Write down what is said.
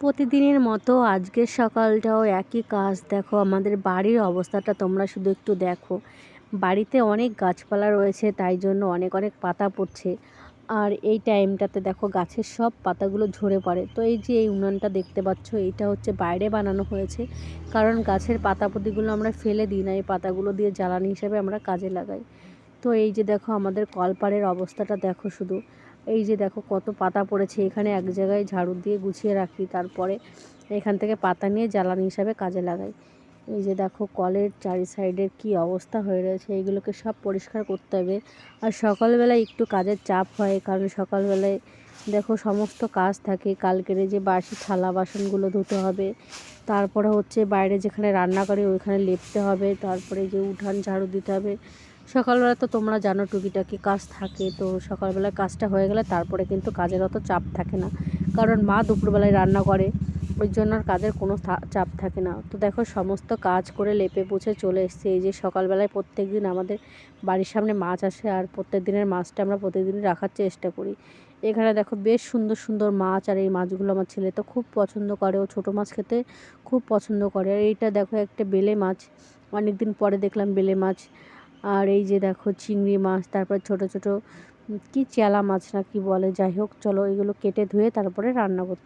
প্রতিদিনের মতো আজকের সকালটাও একই কাজ। দেখো, আমাদের বাড়ির অবস্থাটা তোমরা শুধু একটু দেখো। বাড়িতে অনেক গাছপালা রয়েছে, তাই জন্য অনেক অনেক পাতা পড়ছে। আর এই টাইমটাতে দেখো, গাছের সব পাতাগুলো ঝরে পড়ে। তো এই যে এই উনুনটা দেখতে পাচ্ছ এইটা হচ্ছে বাইরে বানানো হয়েছে। কারণ গাছের পাতাপতিগুলো আমরা ফেলে দিই না, এই পাতাগুলো দিয়ে জ্বালানি হিসেবে আমরা কাজে লাগাই। তো এই যে দেখো, আমাদের কলপাড়ের অবস্থাটা দেখো শুধু। এই যে দেখো কত পাতা পড়েছে, এখানে এক জায়গায় ঝাড়ু দিয়ে গুছিয়ে রাখি, তারপরে এখান থেকে পাতা নিয়ে জ্বালানি হিসাবে কাজে লাগাই। এই যে দেখো কলের চারি সাইডের কি অবস্থা হয়ে রয়েছে, এইগুলোকে সব পরিষ্কার করতে হবে। আর সকালবেলায় একটু কাজের চাপ হয়, কারণ সকালবেলায় দেখো সমস্ত কাজ থাকে, কালকের যে বাসি থালা বাসনগুলো ধুতে হবে, তারপরে হচ্ছে বাইরে যেখানে রান্না করি ওইখানে লেপতে হবে, তারপরে যে উঠান ঝাড়ু দিতে হবে সকালবেলা তো তোমরা জানো টুকিটাকি কাজ থাকে, তো সকালবেলা কাজটা হয়ে গেলে তারপরে কিন্তু কাজের অত চাপ থাকে না। কারণ মা দুপুরবেলায় রান্না করে, ওই জন্য আর কাজের কোনো চাপ থাকে না। তো দেখো সমস্ত কাজ করে লেপে পুছে চলে এসছে। এই যে সকালবেলায় প্রত্যেক দিন আমাদের বাড়ির সামনে মাছ আসে আর প্রত্যেক দিনের মাছটা আমরা প্রতিদিন রাখার চেষ্টা করি। এখানে দেখো বেশ সুন্দর সুন্দর মাছ আর এই মাছগুলো আমার ছেলে তো খুব পছন্দ করে। ও ছোটো মাছ খেতে খুব পছন্দ করে। আর এইটা দেখো একটা বেলে মাছ। অনেক দিন পরে দেখলাম বেলে মাছ। আর এই যে দেখো চিংড়ি মাছ, তারপর ছোট ছোট কি চেলা মাছ না কি বলে, যাই হোক, চলো এগুলো কেটে ধুয়ে তারপরে রান্না করতে